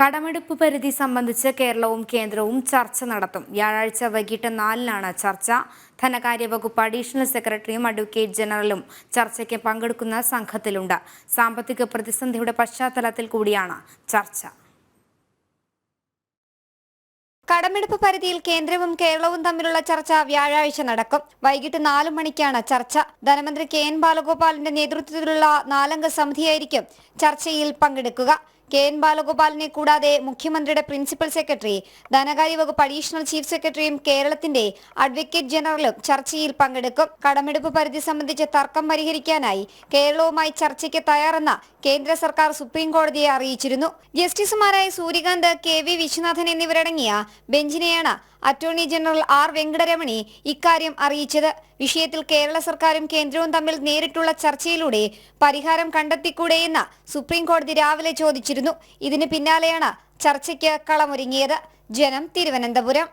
കടമെടുപ്പ് പരിധി സംബന്ധിച്ച് കേരളവും കേന്ദ്രവും ചർച്ച നടത്തും. വ്യാഴാഴ്ച വൈകിട്ട് നാലിനാണ് ചർച്ച. ധനകാര്യ വകുപ്പ് അഡീഷണൽ സെക്രട്ടറിയും അഡ്വക്കേറ്റ് ജനറലും ചർച്ചയ്ക്ക് പങ്കെടുക്കുന്ന സംഘത്തിലുണ്ട്. സാമ്പത്തിക പ്രതിസന്ധിയുടെ പശ്ചാത്തലത്തിൽ കൂടിയാണ് ചർച്ച. കടമെടുപ്പ് പരിധിയിൽ കേന്ദ്രവും കേരളവും തമ്മിലുള്ള ചർച്ച വ്യാഴാഴ്ച നടക്കും. വൈകിട്ട് നാലു മണിക്കാണ് ചർച്ച. ധനമന്ത്രി കെ എൻ ബാലഗോപാലിന്റെ നേതൃത്വത്തിലുള്ള നാലംഗ സമിതിയായിരിക്കും ചർച്ചയിൽ പങ്കെടുക്കുക. കെ എൻ ബാലഗോപാലിനെ കൂടാതെ മുഖ്യമന്ത്രിയുടെ പ്രിൻസിപ്പൽ സെക്രട്ടറി ധനകാര്യ വകുപ്പ് അഡീഷണൽ ചീഫ് സെക്രട്ടറിയും കേരളത്തിന്റെ അഡ്വക്കേറ്റ് ജനറലും ചർച്ചയിൽ പങ്കെടുക്കും. കടമെടുപ്പ് പരിധി സംബന്ധിച്ച തർക്കം പരിഹരിക്കാനായി കേരളവുമായി ചർച്ചയ്ക്ക് തയ്യാറെന്ന കേന്ദ്ര സർക്കാർ സുപ്രീം കോടതിയെ അറിയിച്ചിരുന്നു. ജസ്റ്റിസുമാരായ സൂര്യകാന്ത് കെ വി വിശ്വനാഥൻ എന്നിവരടങ്ങിയ ബെഞ്ചിനെയാണ് അറ്റോർണി ജനറൽ ആർ വെങ്കടരമണി ഇക്കാര്യം അറിയിച്ചത്. വിഷയത്തിൽ കേരള സർക്കാരും കേന്ദ്രവും തമ്മിൽ നേരിട്ടുള്ള ചർച്ചയിലൂടെ പരിഹാരം കണ്ടെത്തിക്കൂടെയെന്ന് സുപ്രീം കോടതി രാവിലെ ചോദിച്ചിരുന്നു. ഇതിന് പിന്നാലെയാണ് ചർച്ചയ്ക്ക് കളമൊരുങ്ങിയത്. ജനം തിരുവനന്തപുരം.